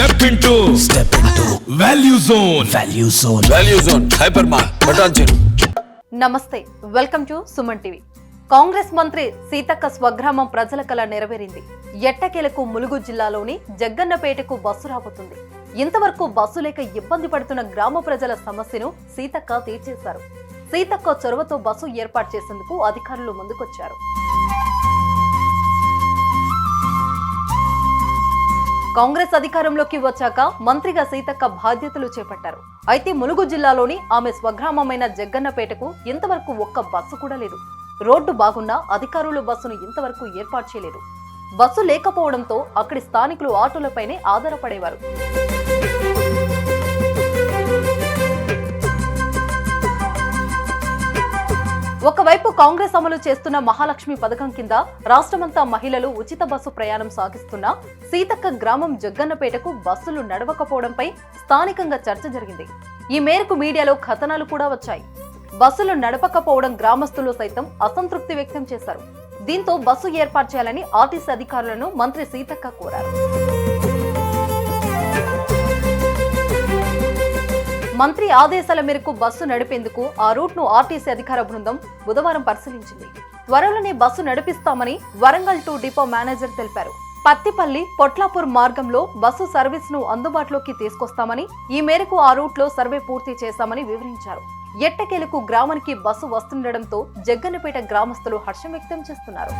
Step into step into value zone value zone value zone hyper mart Patancheru నమస్తే welcome to Suman TV. Congress మంత్రి సీతక్క స్వగ్రామం ప్రజల కల నెరవేరింది. ఎట్టకేలకు ములుగు జిల్లాలోని జగ్గన్నపేటకు బస్సు రాబోతుంది. ఇంతవరకు బస్సు లేక ఇబ్బంది పడుతున్న గ్రామ ప్రజల సమస్యను సీతక్క తీర్చేశారు. సీతక్క చొరవతో బస్సు ఏర్పాటు చేసేందుకు అధికారులు ముందుకొచ్చారు. కాంగ్రెస్ అధికారంలోకి వచ్చాక మంత్రిగా సీతక్క బాధ్యతలు చేపట్టారు. అయితే ములుగు జిల్లాలోని ఆమె స్వగ్రామమైన జగ్గన్నపేటకు ఇంతవరకు ఒక్క బస్సు కూడా లేదు. రోడ్డు బాగున్నా అధికారులు బస్సును ఇంతవరకు ఏర్పాటు చేయలేదు. బస్సు లేకపోవడంతో అక్కడి స్థానికులు ఆటోలపైనే ఆధారపడేవారు. ఒకవైపు కాంగ్రెస్ అమలు చేస్తున్న మహాలక్ష్మి పథకం కింద రాష్ట్రమంతా మహిళలు ఉచిత బస్సు ప్రయాణం సాగిస్తున్న సీతక్క గ్రామం జగ్గన్నపేటకు బస్సులు నడవకపోవడంపై స్థానికంగా చర్చ జరిగింది. ఈ మేరకు మీడియాలో కథనాలు కూడా వచ్చాయి. బస్సులు నడపకపోవడం గ్రామస్తులు సైతం అసంతృప్తి వ్యక్తం చేశారు. దీంతో బస్సు ఏర్పాటు చేయాలని ఆర్టీసీ అధికారులను మంత్రి సీతక్క కోరారు. మంత్రి ఆదేశాల మేరకు బస్సు నడిపేందుకు ఆ రూట్ను ఆర్టీసీ అధికార బృందం బుధవారం పరిశీలించింది. త్వరలోనే బస్సు నడిపిస్తామని వరంగల్ టు డిపో మేనేజర్ తెలిపారు. పత్తిపల్లి పొట్లాపూర్ మార్గంలో బస్సు సర్వీస్ను అందుబాటులోకి తీసుకొస్తామని ఈ మేరకు ఆ రూట్లో సర్వే పూర్తి చేశామని వివరించారు. ఎట్టకేలకు గ్రామానికి బస్సు వస్తుండటంతో జగ్గన్నపేట గ్రామస్తులు హర్షం వ్యక్తం చేస్తున్నారు.